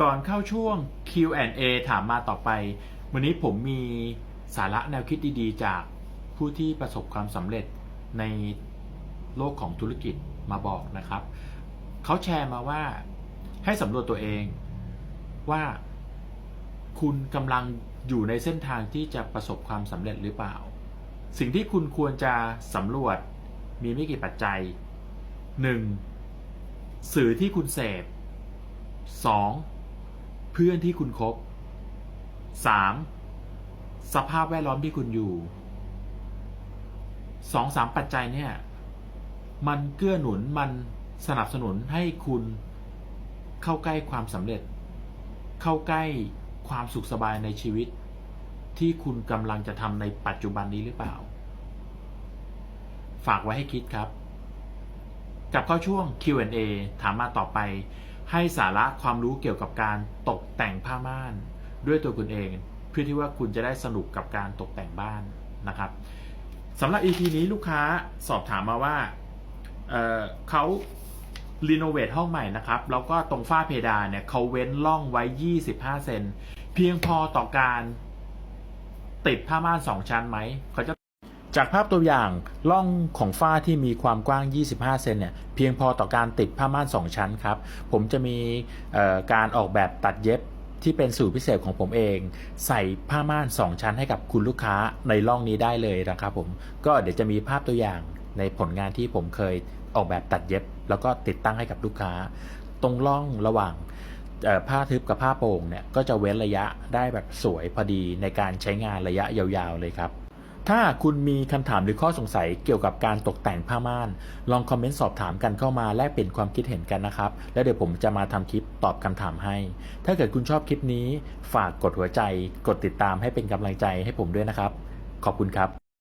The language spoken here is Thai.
ก่อนเข้าช่วง Q&A ถามมาต่อไป วันนี้ผมมีสาระแนวคิดดีๆ จากผู้ที่ประสบความสำเร็จในโลกของธุรกิจมาบอกนะครับ เขาแชร์มาว่าให้สำรวจตัวเองว่าคุณกำลังอยู่ในเส้นทางที่จะประสบความสำเร็จหรือเปล่า สิ่งที่คุณควรจะสำรวจมีไม่กี่ปัจจัย 1. สื่อที่คุณเสพ 2. เพื่อนที่คุณคบ 3. สภาพแวดล้อมที่คุณอยู่สองสามปัจจัยเนี่ย มันเกื้อหนุนมันสนับสนุนให้คุณเข้าใกล้ความสำเร็จ เข้าใกล้ความสุขสบายในชีวิต ที่คุณกำลังจะทำในปัจจุบันนี้หรือเปล่า ฝากไว้ให้คิดครับ กลับเข้าช่วง Q&A ถามมาต่อไป ให้สาระความรู้เกี่ยวกับการตกแต่งผ้าม่าน ด้วยตัวคุณเอง เพื่อที่ว่าคุณจะได้สนุกกับการตกแต่งบ้านนะครับสำหรับ EP นี้ลูกค้าสอบถามมาว่าเเขารีโนเวทห้องใหม่นะครับ แล้วก็ตรงฝ้าเพดานเนี่ยเขาเว้นร่องไว้ 25 เซน เพียงพอต่อการติดผ้าม่าน 2 ชั้นไหมเขาจะ จากภาพตัวอย่างร่องของฝ้าที่มีความกว้าง 25 เซนเนี่ยเพียงพอต่อการติดผ้าม่าน 2 ชั้นครับ ผมจะมีการออกแบบตัดเย็บที่เป็นสูตรพิเศษของผมเอง ใส่ผ้าม่าน 2 ชั้นให้กับคุณลูกค้าในร่องนี้ได้เลยนะครับผมก็เดี๋ยวจะมีภาพตัวอย่างในผลงานที่ผมเคยออกแบบตัดเย็บ แล้วก็ติดตั้งให้กับลูกค้า ตรงร่องระหว่างผ้าทึบกับผ้าโป่งเนี่ยก็จะเว้นระยะได้แบบสวยพอดีในการใช้งานระยะยาวๆเลยครับ ถ้าคุณมีคำถามหรือข้อสงสัยเกี่ยวกับการตกแต่งผ้าม่าน ลองคอมเมนต์สอบถามกันเข้ามาแลกเปลี่ยนความคิดเห็นกันนะครับ แล้วเดี๋ยวผมจะมาทำคลิปตอบคำถามให้ ถ้าเกิดคุณชอบคลิปนี้ ฝากกดหัวใจ กดติดตามให้เป็นกำลังใจให้ผมด้วยนะครับ ขอบคุณครับ